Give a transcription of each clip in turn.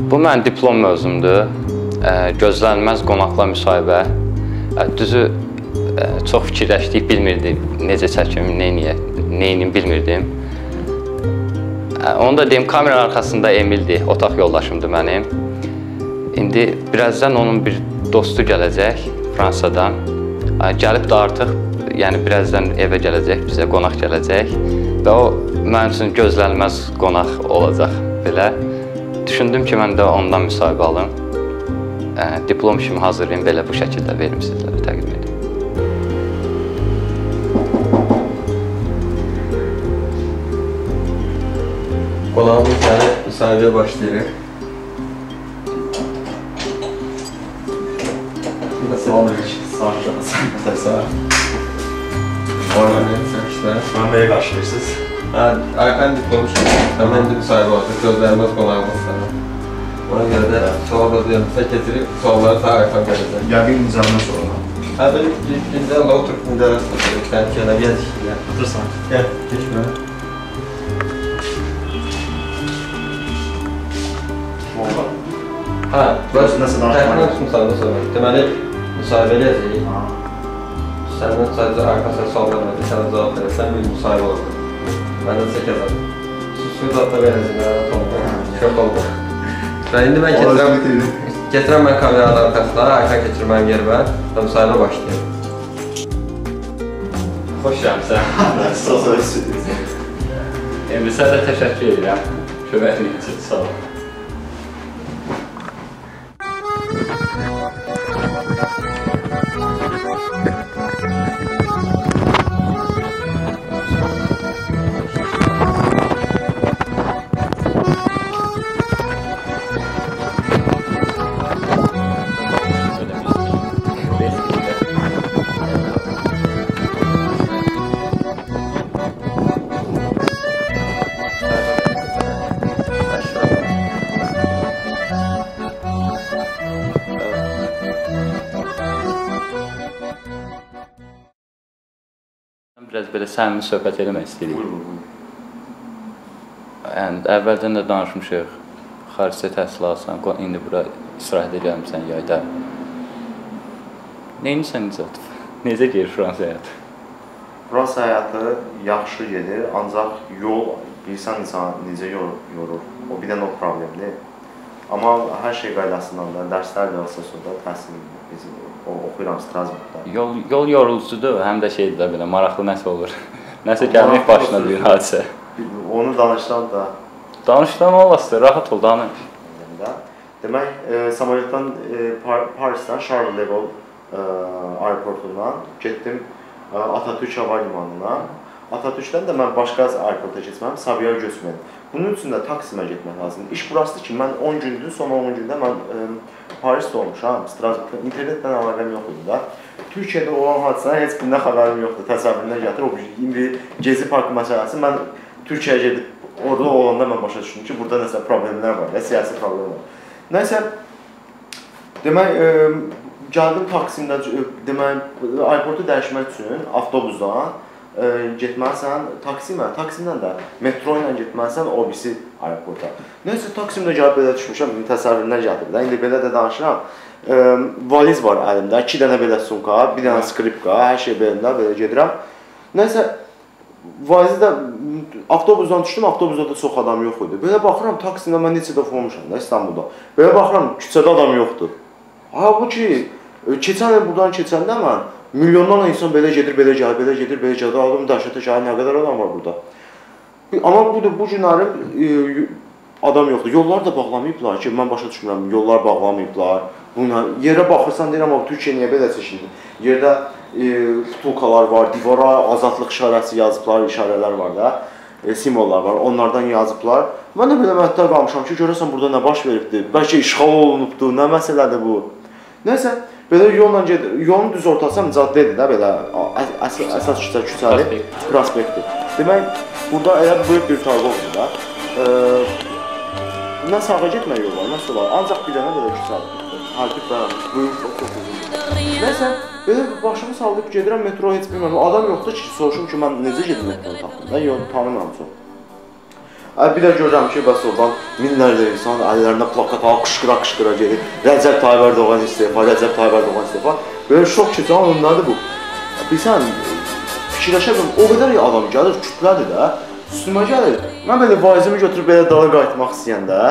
Bu mənim diplom mövzumdur. Gözlənilməz qonaqla müsahibə. Düzü çox fikirləşdik, bilmirdim necə çəkim, nə edim bilmirdim. Onu da deyim, kamera arxasında Emildir, otaq yoldaşımdır mənim. İndi birazdan onun bir dostu gələcək Fransadan. Gəlib də artıq, yəni birazdan evə gələcək, bizə qonaq gələcək və o mənim üçün gözlənilməz qonaq olacaq belə. Düşündüm ki, mən də ondan müsahibə alım. Diplom kimi hazırlayım, belə bu şəkildə verim sizlərə təqdim edim. Qonağımız yəni müsahibəyə başlayırıq. Salam əleykum. Sağ olun. Sağ Sağ ol. Orada sən işlə. Mən nəyə qarşılayırsınız? Hə, Ayxan diplomu şəkildə mən də müsahibə olacaq. Gözlənilməz qonağımız sana. Ona görə də sual qazıyamızda keçirib sualları sağ Ayxan gələcək. Yəqin incəmdən sonra. Hə, belə gündə Allah oturub gündə rəsm Sən kənə gəl. Otursan. Gəl, keçmə. Oldu. Hə, bəs Nəsə danışmaq Təxminən müsahibə sonra. Deməli, müsahibə eləyəcəyik. Səndən sadəcə arxasına sual vermədi, sənə cavab verəsən bir müsahibə olacaq. Mən də çəkəcəm. Su da da verəcəm, rahat olma. Şok olma. Və indi mən keçirəm, getirəm mən kameranın arxasına, arxa keçir mənim yerimə müsahibə başlayım. Xoş gəlmisən. Sağ olun. Emil, sənə təşəkkür edirəm. Köməyin üçün sağ ol. Biraz belə səmimi söhbət eləmək istəyirik. Yəni əvvəldən də danışmışıq. Xaricdə təhsil alsan, indi bura istirahət edirsən yayda. Nəyinsən Nicat? Necə gedir Fransa həyatı? Fransa həyatı yaxşı gedir, ancaq yol bilirsən insan necə yor yorur. O bir dənə o problemdir. Amma hər şey qaydasından da, dərslər də olsa sonra təhsil biz o oxuyuram Strasburgda. Yol yol yorulucudur, həm də şeydir də belə maraqlı nəsə olur. nəsə gəlmək başına bir hadisə. Onu danışsan da Danışdan olmazsa rahat ol danış. da. Demək, e, samolyotdan e, Par Parisdən Charles de Gaulle e, aeroportundan getdim e, Atatürk hava limanına. Atatürkdən də mən başqa aeroporta keçməm, Sabiha Göçmen. Bunun üçün də Taksimə getmək lazımdır. İş burasıdır ki, mən 10 gündür, son 10 gündə mən e, Parisdə olmuşam, Strasburgda. İnternetdən əlaqəm yox idi da. Türkiyədə olan hadisədən heç birindən xəbərim yoxdur. Təsəvvürünə gətir. O indi Gezi parkı məsələsi mən Türkiyəyə gedib orada olanda mən başa düşdüm ki, burada nəsə problemlər var və siyasi problem var. Nəsə demək e, gəldim Taksimdə demək aeroportu dəyişmək üçün avtobusdan getməlisən Taksimə, Taksimdən də metro ilə getməlisən o birisi aeroporta. Nəsə Taksimdə gəlib belə düşmüşəm, indi təsəvvüründən gəlir də. İndi belə də danışıram. E, valiz var əlimdə, 2 dənə belə sumka, bir dənə skripka, hər şey belimdə belə gedirəm. Nəsə valizi də avtobusdan düşdüm, avtobusda da çox adam yox idi. Belə baxıram taksində mən neçə dəfə olmuşam da İstanbulda. Belə baxıram küçədə adam yoxdur. Halbuki e, keçən il buradan keçəndə mən milyonlarla insan belə gedir, belə gəlir, belə gedir, belə gedir. Aldım dəhşətə gəlir, nə qədər adam var burada. Amma bu bu günləri e, adam yoxdur. Yollar da bağlamayıblar ki, mən başa düşmürəm. Yollar bağlamayıblar. Buna yerə baxırsan deyirəm, amma Türkiyə niyə belə seçildi? Yerdə e, butulkalar var, divara azadlıq işarəsi yazıblar, işarələr var da, e, simvollar var. Onlardan yazıblar. Mən də belə məhəttar qalmışam ki, görəsən burada nə baş veribdi? Bəlkə işğal olunubdu, nə məsələdir bu? Nəsə, belə yolla ged, yolun düz ortasında caddədir də belə əs əs əsas küçə Prospekt. prospektdir. Demək, burada elə böyük bir tarqovdur da. Nə sağa getmək yolu var, nə sola. Ancaq bir dənə belə küçədir. Harkit dayanmış, böyük çox çox uzun. Nəsə, belə başımı sallayıb gedirəm metroya heç bilmirəm. Adam yoxdur ki, soruşum ki, mən necə gedim metroya tapım. Mən yolu tanımıram çox. Bir də görürəm ki, bəs oradan minlərlə insan əllərində plakat alıb qışqıra-qışqıra gedir. Rəcəb Tayyib Ərdoğan istefa, Rəcəb Tayyib Ərdoğan istefa. Belə şok keçir, amma nədir bu? Bilsən, fikirləşə bilmirəm, o qədər adam gəlir, kütlədir də. Üstümə gəlir. Mən belə vaizimi götürüb belə dala qayıtmaq istəyəndə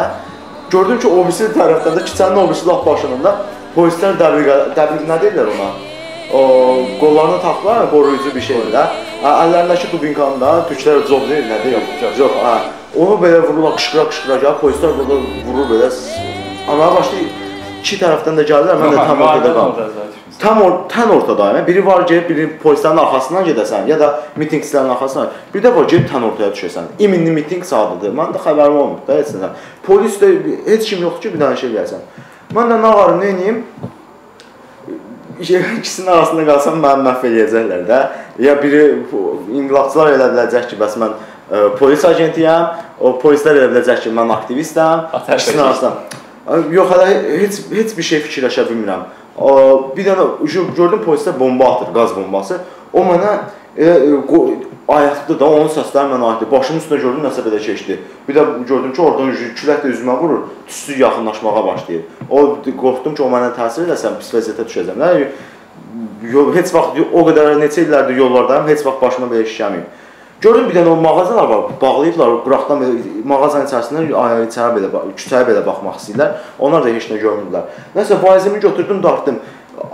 gördüm ki, o birisi tərəfdən də küçənin o birisi lap başında polislər dəbir dəbir nə deyirlər ona? O qollarını taxdılar, qoruyucu bir şeydir də. Hə, Əllərindəki dubinkanı da türklər zob deyir, nə deyir? Yox, hə. Onu belə vururlar, qışqıra-qışqıra gəlir, polislər burada vurur belə. Amma başlayır iki tərəfdən də gəlirlər, mən də tam ortada qaldım. Tam or tən ortadayım. Biri var gedib biri polislərin arxasından gedəsən, ya da mitinqçilərin arxasından. Bir də var gedib tən ortaya düşəsən. İminli mitinq sadıdır. Mən də xəbərim olmur da heç nədən. Polis də heç kim yoxdur ki, bir dənə şey gəlsən. Mən də nə varım, nə edeyim? İkisinin arasında qalsam məni məhv eləyəcəklər də. Ya biri inqilabçılar elə biləcək ki, bəs mən ə, polis agentiyəm, o polislər elə biləcək ki, mən aktivistəm. İkisinin arasında. Ə, Yox, hələ heç heç bir şey fikirləşə bilmirəm. O, bir dənə gördüm polislər bomba atır, qaz bombası. O mənə e, ayaqdı da onun səsləri mənə aiddir. Başımın üstünə gördüm nəsə belə keçdi. Bir də gördüm ki, oradan külək də üzümə vurur, tüstü yaxınlaşmağa başlayır. O qorxdum ki, o mənə təsir eləsə pis vəziyyətə düşəcəm. Nə yox, heç vaxt o qədər neçə illərdir yollardayım, heç vaxt başıma belə iş gəlməyib. Gördüm bir dənə o mağazalar var, bağlayıblar, qıraqdan belə mağazanın içərisindən içəri belə, küçəyə belə baxmaq istəyirlər. Onlar da heç nə görmürlər. Nəsə faizimi götürdüm, dartdım.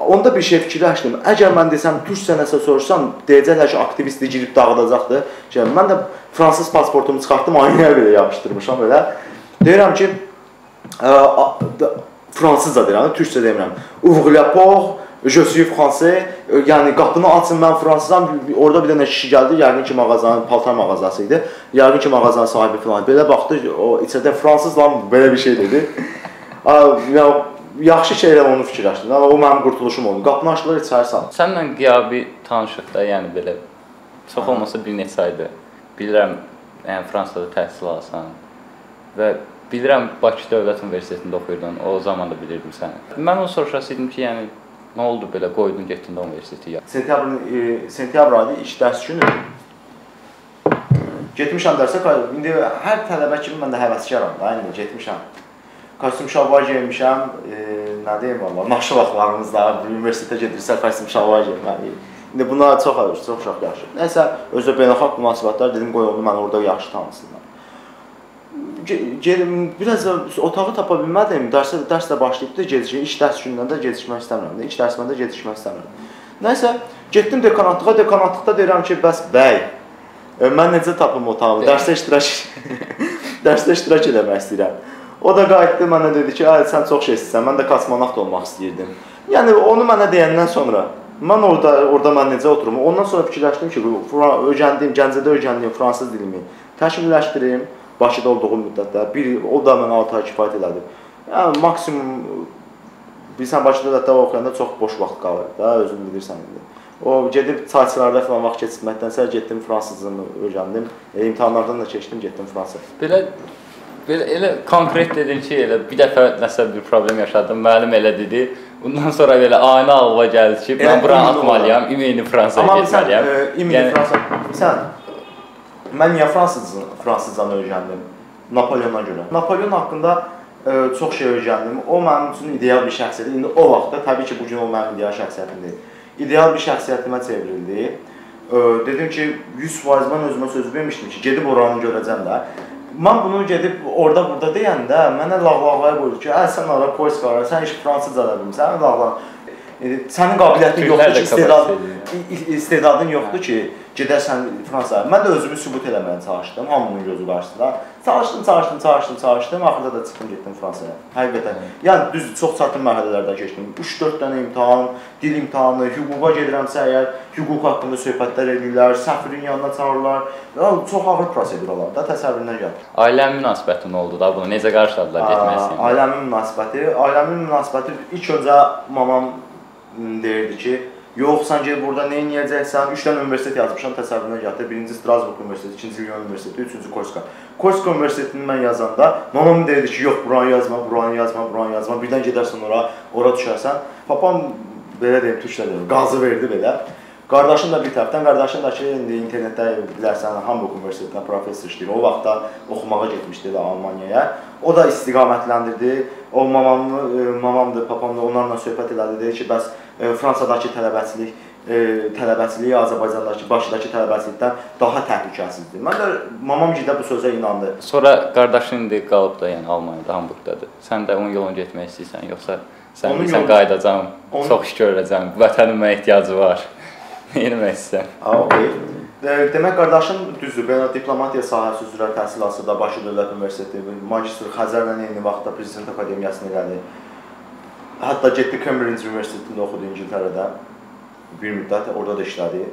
Onda bir şey fikirləşdim. Əgər mən desəm türkcə nəsə sorsam, deyəcəklər ki, aktivisti girib dağıdacaqdı. Şey, mən də fransız pasportumu çıxartdım, aynaya belə yapışdırmışam belə. Deyirəm ki, ə, da- fransızca deyirəm, türkcə demirəm. Ouvre la porte, je suis français. Ə, Yəni qapını açın, mən fransızam. Orada bir dənə kişi gəldi, yəqin ki, mağazanın paltar mağazası idi. Yəqin ki, mağazanın sahibi falan. Belə baxdı, o içəridə fransız lan belə bir şey dedi. Ya yaxşı şeylər onu fikirləşdim. Amma o mənim qurtuluşum oldu. Qapını açdılar, içəri saldı. Sənlə qiyabi tanışıq da, yəni belə çox olmasa bir neçə aydır. Bilirəm, yəni Fransada təhsil alsan və bilirəm Bakı Dövlət Universitetində oxuyurdun. O zaman da bilirdim səni. Mən onu soruşasaydım ki, yəni nə oldu belə qoydun getdin də universitetə? ya? Sentyabrın e, sentyabr ayı iş dərs günü getmişəm dərsə. İndi hər tələbə kimi mən də həvəskaram da, indi getmişəm. Kostyum şalvar geyinmişəm, e, nə deyim valla, naşı vaxtlarımızda universitetə gedirsə kostyum şalvar geyinməliyik. İndi buna çox alır, çox çox yaxşı. Nəsə özü beynəlxalq münasibətlər dedim qoy onu mən orada yaxşı tanısınlar. Ge- Gedim biraz da otağı tapa bilmədim. Dərsə dərs də başlayıbdı, gecikir. İş dərs günündən də gecikmək istəmirəm. İlk dərsimdə də gecikmək istəmirəm. Nəsə getdim dekanatlığa, dekanatlıqda deyirəm ki, bəs bəy, e, mən necə tapım otağı? Bəy. Dərsdə iştirak dərsdə iştirak eləmək istəyirəm. O da qayıtdı mənə dedi ki, "Ay sən çox şey istəyirsən, mən də kosmonavt olmaq istəyirdim." Yəni onu mənə deyəndən sonra mən orada orada mən necə oturum? Ondan sonra fikirləşdim ki, öyrəndiyim, Gəncədə öyrəndiyim fransız dilimi təkmilləşdirim. Bakıda olduğum müddətdə bir o da mənə 6 ay kifayət elədi. Yəni maksimum bilirsən Bakıda da oxuyanda çox boş vaxt qalır da, özün bilirsən indi. O gedib çayçılarda falan vaxt keçirməkdənsə getdim fransızcasını öyrəndim. E, imtahanlardan da keçdim, getdim Fransa. Belə belə elə konkret dedin ki, elə bir dəfə nəsə bir problem yaşadım, müəllim elə dedi. Bundan sonra belə ani ağlıma gəldi ki, Elə mən bura atmalıyam, ümumi Fransaya Amma sən getməliyəm. e, Yəni- Fransa sən mən niyə fransızca fransızcanı öyrəndim? Napoleona görə. Napoleon haqqında e, çox şey öyrəndim. O mənim üçün ideal bir şəxsiyyət idi. İndi o vaxtda təbii ki, bu gün o mənim ideal şəxsiyyətim deyil. İdeal bir şəxsiyyətimə çevrildi. E, dedim ki, 100% mən özümə söz vermişdim ki, gedib oranı görəcəm də. Mən bunu gedib orada burada deyəndə mənə lağlağaya qoydu ki, "Ə sən ora polis var, sən heç fransızca da bilmirsən, lağlağ." E, sənin qabiliyyətin yoxdur ki, istedad istedadın yoxdur ki, gedəsən Fransaya. Mən də özümü sübut eləməyə çalışdım hamının gözü qarşısında. Çalışdım, çalışdım, çalışdım, çalışdım, axırda da çıxdım getdim Fransaya. Həqiqətən. Yəni düz çox çətin mərhələlərdən keçdim. 3-4 dənə imtahan, dil imtahanı, hüquqa gedirəmsə əgər hüquq haqqında söhbətlər edirlər, səfirin yanına çağırırlar. Ya çox ağır proseduralar da təsəvvürünə gəl. Ailənin münasibəti nə oldu da bunu necə qarşıladılar getməsin? Ailəmin münasibəti, ailəmin münasibəti ilk öncə mamam deyirdi ki, yox sən gəl burada nə edəcəksən? 3 dənə universitet yazmışam təsəvvürünə gətir. Birinci Strasburg Universiteti, ikinci Lyon Universiteti, üçüncü Korska. Korska Universitetini mən yazanda mamam deyirdi ki, yox buranı yazma, buranı yazma, buranı yazma. Birdən gedərsən ora, ora düşərsən. Papam belə deyim, türkçə deyim, qazı verdi belə. Qardaşım da bir tərəfdən, qardaşım da ki, indi internetdə bilərsən, Hamburg Universitetində professor işləyir. O vaxtda oxumağa getmişdi də Almaniyaya. O da istiqamətləndirdi. O mamamı, e, mamamdır, papam da onlarla söhbət elədi. Dedi ki, bəs e, Fransadakı tələbəçilik e, tələbəçiliyi Azərbaycandakı Bakıdakı tələbəçilikdən daha təhlükəsizdir. Mən də mamam gidə bu sözə inandı. Sonra qardaşın indi qalıb da, yəni Almaniyada, Hamburqdadır. Sən də onun yolunu getmək istəyirsən, yoxsa sən bilirsən yolu- qayıdacağam, Onun- çox iş görəcəm, vətənin mənə ehtiyacı var. Ha, okey. De- Demək qardaşım düzdür, belə diplomatiya sahəsi üzrə təhsil alsa Bakı Dövlət Universiteti, magistr Xəzərlə eyni vaxtda Prezident Akademiyasını elədi. Hətta getdi Cambridge Universitetində oxudu İngiltərədə. Bir müddət orada da işlədi.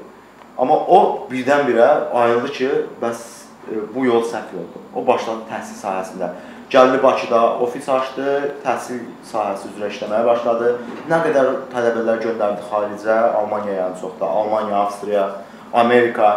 Amma o birdən-birə ayıldı ki, bəs e, bu yol səhv yoldur. O başladı təhsil sahəsində. Gəldi Bakıda ofis açdı, təhsil sahəsi üzrə işləməyə başladı. Nə qədər tələbələr göndərdi xaricə, Almaniyaya ən çox da, Almaniya, Avstriya, Amerika,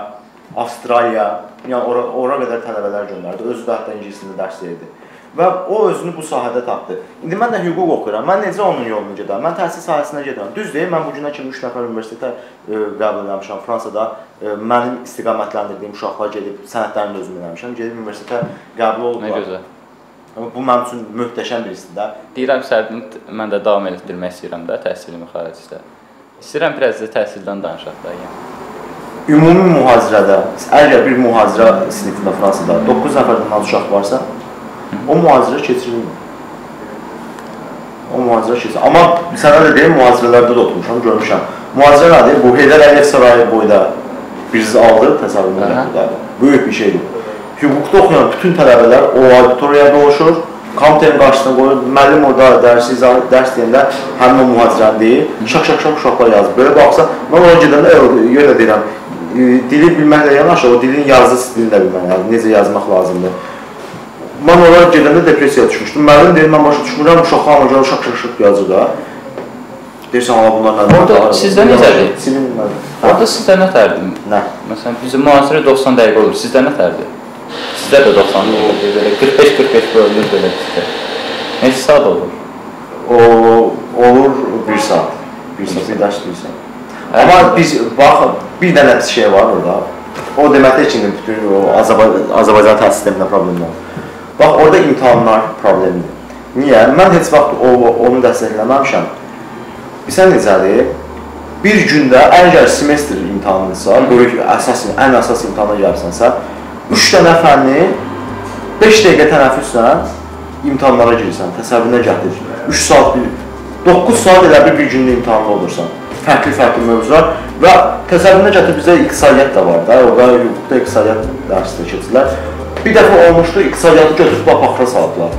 Avstraliya, yəni ora, ora qədər tələbələr göndərdi. Özü də hətta ingilis dilində dərs deyirdi. Və o özünü bu sahədə tapdı. İndi mən də hüquq oxuyuram. Mən necə onun yolunu gedirəm? Mən təhsil sahəsinə gedirəm. Düzdür, mən bu günə kimi 3 nəfər universitetə e, qəbul etmişəm. Fransada e, mənim istiqamətləndirdiyim uşaqlar gedib sənədlərini özüm eləmişəm. Gedib universitetə qəbul Nə oldular. gözəl. Bu mənim üçün möhtəşəm bir istidə. Deyirəm sərdin, mən də davam etdirmək istəyirəm də təhsilimi xaricdə. İstəyirəm biraz da təhsildən danışaq da. Yəni. Ümumi mühazirədə, əgər bir mühazirə sinifində Fransada 9 nəfərdən az uşaq varsa, o mühazirə keçirilmir. O mühazirə keçirir. Amma sənə də deyim, mühazirələrdə də oturmuşam, görmüşəm. Mühazirə nədir? Bu Heydər Əliyev sarayı boyda birisi aldı, təsəvvür Aha. edin. Böyük bir şeydir. Hüquqda oxuyan bütün tələbələr o auditoriyada oluşur, kompüterin qarşısına qoyur, müəllim orada dərs izah dərs deyəndə həmin o mühazirəni deyir, şaq-şaq-şaq uşaqlar yazır. Belə baxsa, mən ora gedəndə elə deyirəm, e, dili bilməklə yanaşı o dilin yazı stilini də bilmək lazımdır, necə yazmaq lazımdır. Mən ora gedəndə depressiyaya düşmüşdüm. Müəllim deyir, mən başa düşmürəm, uşaqlar ona görə şaq-şaq-şaq yazır da. Deyirsən, Allah bunlar nədir? Orada sizdə necədir? Silin nədir? Orada sizdə nə tərdir? Nə? Məsələn, bizim mühasirə 90 dəqiqə olur. Sizdə nə tərdir? Sizdə də 90 dəqiqə belə 45-45 bölünür belə sizdə. Neçə saat olur? O olur 1 saat. 1 saat, bir dərs 1 saat. Amma biz bax bir dənə şey var orada. O deməkdir ki, bütün o Azərbaycan Azərbaycan təhsil sistemində problem var. Bax orada imtahanlar problemdir. Niyə? Mən heç vaxt o onu dəstəkləməmişəm. Bilirsən necədir? Bir gündə əgər semestr imtahanıdırsa, böyük əsas ən əsas imtahana gəlsənsə, 3 dənə fənni 5 dəqiqə tənəffüslə imtahanlara girirsən. Təsəvvürünə gətir. 3 saat bir 9 saat elə bir bir gündə imtahanlı olursan. Fərqli-fərqli mövzular və təsəvvürünə gətir bizə iqtisadiyyat da var da, orada hüquqda iqtisadiyyat dərsi də keçirlər. Bir dəfə olmuşdu, iqtisadiyyatı götürüb lap axıra saldılar.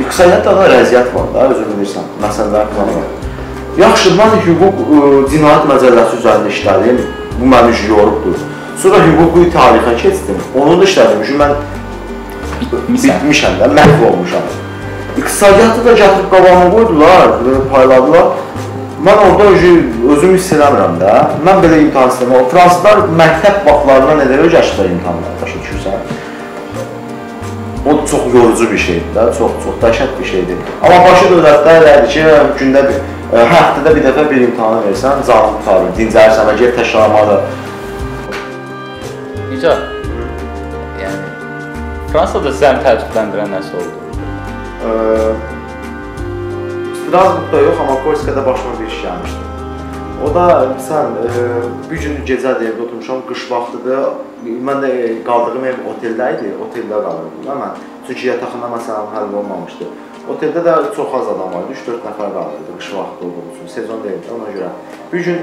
İqtisadiyyatda da rəziyyət var da, özün bilirsən, məsələlər falan var. Yaxşı, mən hüquq ə, cinayət məcəlləsi üzərində işlədim. Bu məni yorubdur. Sonra hüquqi tarixə keçdim. Onu da işlədim. Çünki mən Bitmisən. bitmişəm də, məhv olmuşam. İqtisadiyyatı da gətirib qabağıma qoydular, və payladılar. Mən orada özü- özümü hiss eləmirəm də. Mən belə imtahan sistemi, o fransızlar məktəb vaxtlarından nə qədər öyrəşiblər imtahanları, başa düşürsən? O çox yorucu bir şeydir də, çox çox dəhşət bir şeydir. Amma başı dövlətdə elədir ki, gündə bir, ə, həftədə bir dəfə bir imtahan versən, canın tutarır, dincəlirsən, və get təşkilatlarda Necə? Yəni Fransada səni təəccübləndirən nəsə oldu? Eee, Strasburgda yox, amma Polskada başıma bir iş gəlmişdi. O da sən eee, bir gün gecə də evdə oturmuşam, qış vaxtıdır. Mən də e, qaldığım ev oteldə idi, oteldə qalırdım da mən. Çünki yatağında məsələn həll olmamışdı. Oteldə də çox az adam var idi, 3-4 nəfər qalırdı qış vaxtı olduğu üçün, sezon deyildi ona görə. Bir gün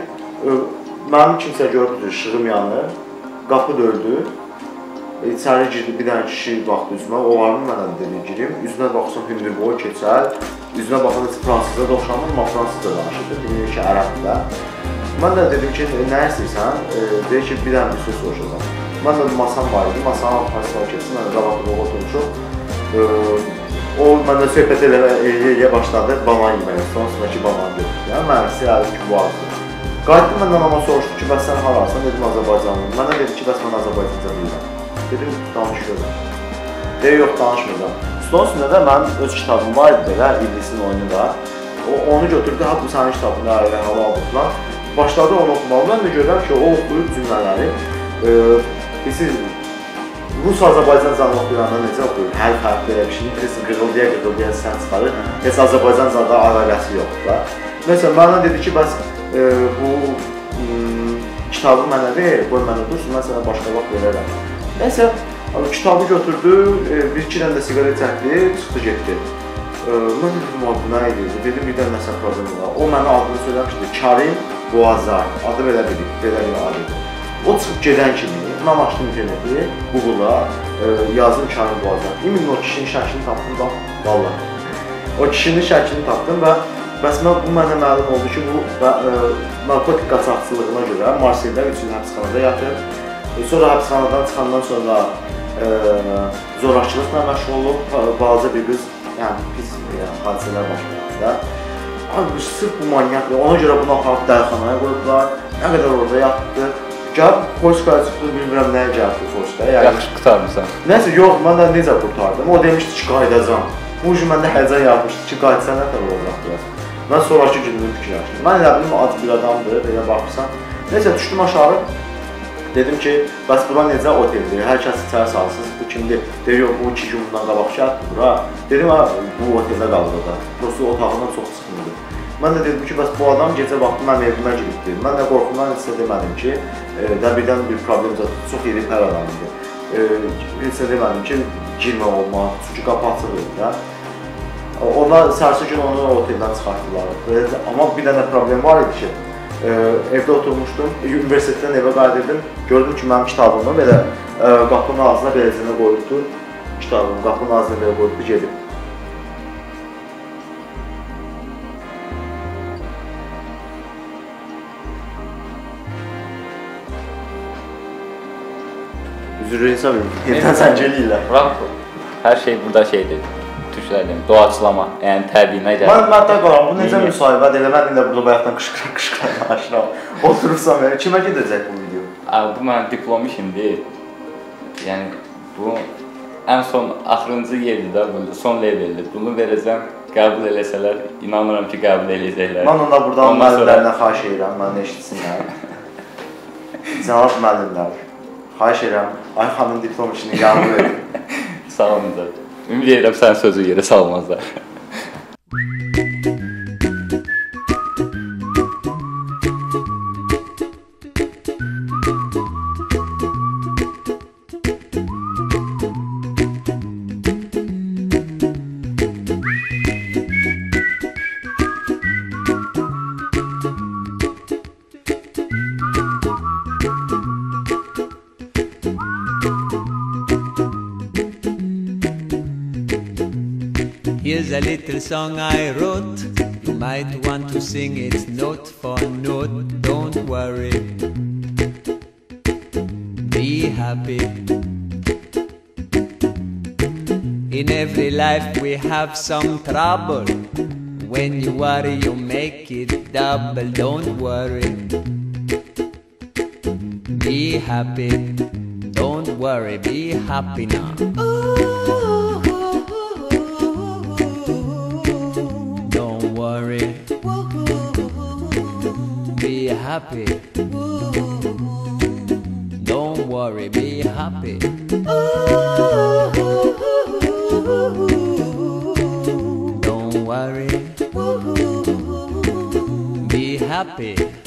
e, mənim kimsə gördü, işığım yanır, qapı döydü. İçəri girdi bir dənə kişi baxdı üzümə, o var mı mənə dedi girim. Üzünə baxsam hündürboy keçər. Üzünə baxanda fransızca da oxşamır, amma fransızca danışırdı. Bilir ki, ərəbdə. Mən də dedim ki, nə istəyirsən? E, deyir ki, bir dənə bir söz soruşacağam. Mən də masam var idi, masanın arxasına keçdim, mən də qabaqda oturmuşum. E, o məndən söhbət eləyə başladı, banan yeməyə. Sonrasındakı banan gördüm. Yəni mən istəyirəm ki, bu azdır. Qayıtdım məndən amma soruşdu ki, bəs sən harasan? Dedim Azərbaycanlıyam. Mənə dedi ki, bəs mən Azərbaycanca bilirəm. Dedim danış görək. Deyir yox danışmayacağam. Stolun üstündə də mənim öz kitabım var idi belə, İblisin oyunu da. O onu götürdü, ha bu sənin kitabın da elə hava aldı falan. başladı onu oxumağa. Mən də görürəm ki, o oxuyur cümlələri. E, Siz Rus-Azərbaycan zanı oxuyanda necə oxuyur? Hər hərf belə bir şey, bilirsin, qırıldıya qırıldıya səs çıxarır. Heç Azərbaycan zanında əlaqəsi yoxdur da. Məsələn, mənə dedi ki, bəs e, bu m, kitabı mənə ver, qoy mənə dursun, mən sənə başqa vaxt verərəm. Nəsə, kitabı götürdü, e, bir iki dənə də siqaret çəkdi, çıxdı getdi. E, mən dedim, nə idi? Dedim, bir dənə nəsə problem var. O mənə adını söyləmişdi, Karim Boğazar. Adı belə bir, belə bir adıdır. O çıxıb gedən kimi mən açdım interneti, Google-a, e, yazdım Karim Boğazar. İmin o kişinin şəklini tapdım da, vallahi. O kişinin şəklini tapdım və bəs mən bu mənə məlum oldu ki, bu və, e, narkotik qaçaqçılığına görə Marseldə 3 il həbsxanada yatır. E, sonra həbsxanadan çıxandan sonra e, zorakılıqla məşğul olub, ba- balaca bir qız, yəni pis yəni, hadisələr baş verdi də. Abi sırf bu manyak, ona görə bunu aparıb dəlixanaya qoyublar. Nə qədər orada yatdı. Gəlib polis qayıtdı, bilmirəm nəyə gəldi polisdə. Yəni Yaxşı qutarmısan. Nəsə yox, mən də necə qurtardım? O demişdi ki, qayıdacam. Bu gün məndə həyəcan yaratmışdı ki, qayıtsa nə tər olacaq biraz. Mən sonrakı günümü fikirləşdim. Mən elə bilim ac bir adamdır, belə baxırsan. Nəsə düşdüm aşağı. Dedim ki, bəs bura necə oteldir? Hər kəs içəri salsın. Bu kimdir? Deyir, yox, bu 2 gün bundan qabaq gəldi bura. Dedim, ha, bu oteldə qaldı da. Prosta otağından çox çıxmırdı. Mən də dedim ki, bəs bu adam gecə vaxtı mənim evimə giribdi. Mən də qorxumdan heç nə demədim ki, e, də birdən bir problem zət çox iri pər adam idi. E, heç nə demədim ki, girmə olma, çünki qapı idi də. Onlar səhərsi gün onu oteldən çıxartdılar. Amma bir dənə problem var idi ki, e, evdə oturmuşdum, universitetdən evə qayıdırdım, gördüm ki, mənim kitabımı belə e, qapının ağzına beləcənə qoyubdu. Kitabımı qapının ağzına belə qoyubdu, gedib. Üzr hesab edin. Səncəliyirlər. Bırak bu. Her şey burada şeydir. Türklərdə doğaçlama, yəni təbiinə Mən gəlir. məndə qalıram. Bu necə müsahibədir? Elə mən indi burada bayaqdan qışqıra qışqıra danışıram. Oturursam yəni kimə gedəcək bu video? Abi, bu mənim diplom işimdir. Yəni bu ən son axırıncı yerdir də bu son leveldir. Bunu verəcəm. Qəbul eləsələr, inanıram ki, qəbul eləyəcəklər. Mən onda sonra- müəllimlərinə xahiş edirəm, məni eşitsinlər. Cənab müəllimlər, xahiş edirəm, Ayxanın diplom işini qəbul edin. Sağ olun. Ümid edirəm sənin sözü yerə salmazlar. a little song I wrote. You might want to sing it note for note. Don't worry. Be happy. In every life we have some trouble. When you worry, you make it double. Don't worry. Be happy. Don't worry, be happy now. Don't happy. Don't worry, be happy. Don't worry. Be happy.